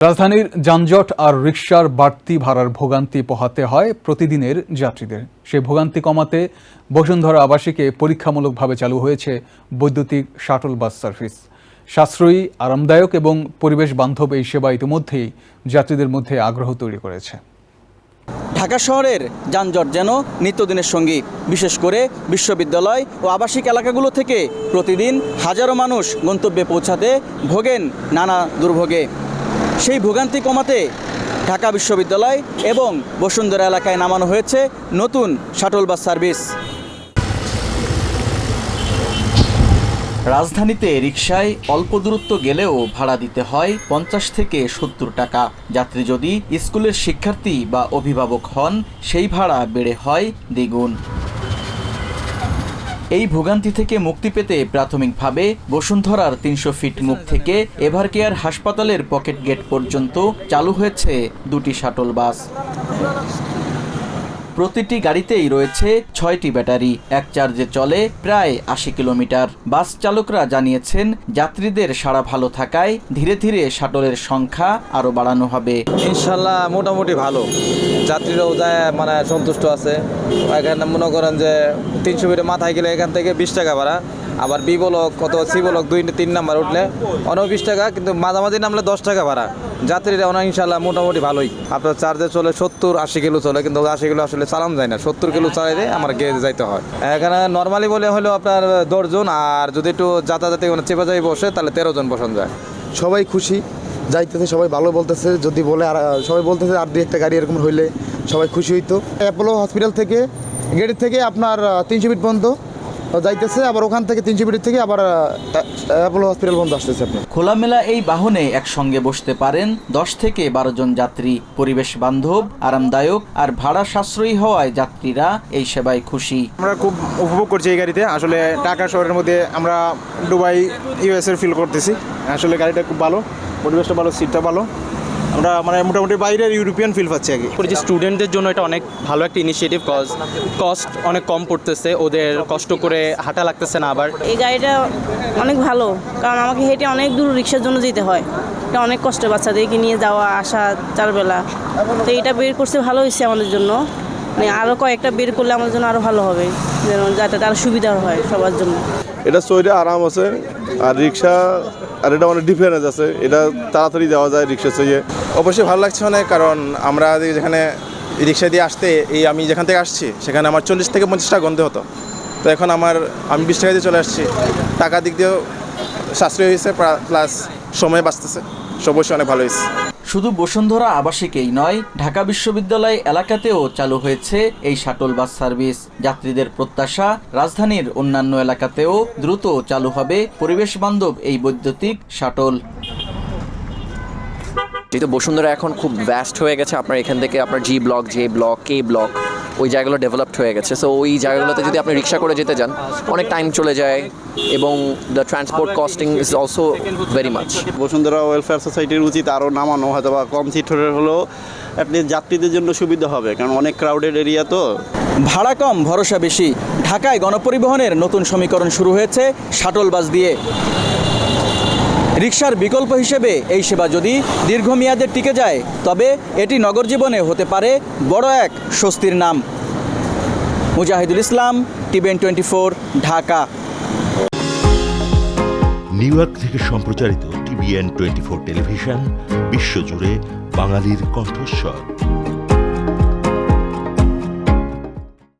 রাজধানীর যানজট আর রিকশার বাড়তি ভাড়ার ভোগান্তি পোহাতে হয় প্রতিদিনের যাত্রীদের। সেই ভোগান্তি কমাতে বসুন্ধরা আবাসিকে পরীক্ষামূলকভাবে চালু হয়েছে বৈদ্যুতিক শাটল বাস সার্ভিস। সাশ্রয়ী, আরামদায়ক এবং পরিবেশ বান্ধব এই সেবা ইতিমধ্যেই যাত্রীদের মধ্যে আগ্রহ তৈরি করেছে। ঢাকা শহরের যানজট যেন নিত্যদিনের সঙ্গী, বিশেষ করে বিশ্ববিদ্যালয় ও আবাসিক এলাকাগুলো থেকে প্রতিদিন হাজারো মানুষ গন্তব্যে পৌঁছাতে ভোগেন নানা দুর্ভোগে। সেই ভোগান্তি কমাতে ঢাকা বিশ্ববিদ্যালয় এবং বসুন্ধরা এলাকায় নামানো হয়েছে নতুন শাটল বাস সার্ভিস। রাজধানীতে রিকশায় অল্প দূরত্ব গেলেও ভাড়া দিতে হয় পঞ্চাশ থেকে সত্তর টাকা। যাত্রী যদি স্কুলের শিক্ষার্থী বা অভিভাবক হন, সেই ভাড়া বেড়ে হয় দ্বিগুণ। এই ভোগান্তি থেকে মুক্তি পেতে প্রাথমিকভাবে বসুন্ধরার তিনশো ফিট মুখ থেকে এভারকেয়ার হাসপাতালের পকেট গেট পর্যন্ত চালু হয়েছে দুটি শাটল বাস। প্রতিটি গাড়িতেই রয়েছে ছয়টি ব্যাটারি। এক চার্জে চলে প্রায় আশি কিলোমিটার। বাস চালকরা জানিয়েছেন, যাত্রীদের সাড়া ভালো থাকায় ধীরে ধীরে শাটলের সংখ্যা আরও বাড়ানো হবে। ইনশাল্লাহ মোটামুটি ভালো। যাত্রীরাও যায় মানে সন্তুষ্ট আছে। এখানে মনে করেন যে তিনশো মিটার মাথায় গেলে এখান থেকে বিশ টাকা ভাড়া। আবার বি বলক কত সি দুই, তিন নাম্বার উঠলে অনেক বিশ টাকা, কিন্তু মাঝামাঝি নামলে দশ টাকা ভাড়া। যাত্রীরা অনেক ইনশাল্লাহ মোটামুটি ভালোই। আপনার চার্জে চলে সত্তর, আশি কিলো চলে, কিন্তু আশি কিলো আসলে চালান যায় না। সত্তর কিলো চালাইলে আমার গিয়ে যাইতে হয়। এখানে নর্মালি বলে হলো আপনার দশজন আর যদি একটু যাতায়াতে কোনো চেপে যাই বসে, তাহলে তেরো জন বসানো যায়। সবাই খুশি, যাইতেছে, সবাই ভালো বলতেছে। যদি বলে আর, সবাই বলতেছে আর দুই একটা গাড়ি এরকম হইলে সবাই খুশি হইতো। অ্যাপোলো হসপিটাল থেকে গেটের থেকে আপনার তিনশো ফিট পর্যন্ত যাইতেছে আবার ওখান থেকে তিনশো ফিট থেকে আবার অ্যাপোলো হসপিটাল পর্যন্ত আসতেছে আপনার। খোলামেলা এই বাহনে একসঙ্গে বসতে পারেন দশ থেকে বারো জন যাত্রী পরিবেশ বান্ধব আরামদায়ক আর ভাড়া সাশ্রয়ী হওয়ায় যাত্রীরা এই সেবায় খুশি। আমরা খুব উপভোগ করছি এই গাড়িতে। আসলে ঢাকা শহরের মধ্যে আমরা দুবাই ইউএসএর ফিল করতেছি। আসলে গাড়িটা খুব ভালো পরিবেশটা ভালো সিটটা ভালো। আমরা মানে মোটামুটি বাইরের ইউরোপিয়ান ফিল পাচ্ছি আর কি। করি যে স্টুডেন্টদের জন্য এটা অনেক ভালো একটা ইনিশিয়েটিভ কজ কস্ট অনেক কম পড়তেছে ওদের কষ্ট করে হাঁটা লাগতেছে না আবার। এই গাড়িটা অনেক ভালো কারণ আমাকে হেঁটে অনেক দূর রিক্সার জন্য যেতে হয়। এটা অনেক কষ্ট বাচ্চাদেরকে নিয়ে যাওয়া আসা চারবেলা। তো এটা বের করছে ভালো হয়েছে আমাদের জন্য। মানে আরও কয়েকটা বের করলে আমাদের জন্য আরও ভালো হবে। যেন যাতে আরও সুবিধা হয় সবার জন্য। এটা চইটা আরাম আছে আর রিক্সা আর এটা অনেক ডিফারেন্স আছে। এটা তাড়াতাড়ি যাওয়া যায় রিক্সা চইয়ে অবশ্যই ভালো লাগছে অনেক কারণ আমরা যেখানে রিক্সা দিয়ে আসতে এই আমি যেখান থেকে আসছি সেখানে আমার চল্লিশ থেকে পঞ্চাশ টাকা গন্ধে হতো। তো এখন আমার আমি বিশ টাকা দিয়ে চলে আসছি। টাকা দিক দিয়েও সাশ্রয় হয়েছে প্লাস সময় বাঁচতেছে। সব অবশ্যই অনেক ভালো হয়েছে। শুধু বসুন্ধরা আবাসিকেই নয়, ঢাকা বিশ্ববিদ্যালয় এলাকাতেও চালু হয়েছে এই শাটল বাস সার্ভিস। যাত্রীদের প্রত্যাশা, রাজধানীর অন্যান্য এলাকাতেও দ্রুত চালু হবে পরিবেশ বান্ধব এই বৈদ্যুতিক শাটল। যেহেতু বসুন্ধরা এখন খুব ভ্যাস্ট হয়ে গেছে, আপনার এখান থেকে আপনার G block J block K block ওই জায়গাগুলো ডেভেলপড হয়ে গেছে। সো ওই জায়গাগুলোতে যদি আপনি রিক্সা করে যেতে যান অনেক টাইম চলে যায় এবং the transport costing is also very much Bashundhara welfare সোসাইটির উচিত আরও নামানো হয়তো বা কম সিট হলেও অ্যাটলিস্ট যাত্রীদের জন্য সুবিধা হবে কারণ অনেক ক্রাউডেড এরিয়া তো। ভাড়া কম ভরসা বেশি। ঢাকায় গণপরিবহনের নতুন সমীকরণ শুরু হয়েছে শাটল বাস দিয়ে। রিক্সার বিকল্প হিসেবে এই সেবা যদি দীর্ঘমেয়াদে টিকে যায়, তবে এটি নগর জীবনে হতে পারে বড় এক স্বস্তির নাম। Mujahidul Islam T B N twenty four, Dhaka. New York থেকে সম্প্রচারিত টিভিএন টোয়েন্টি ফোর টেলিভিশন, বিশ্বজুড়ে বাঙালির কণ্ঠস্বর।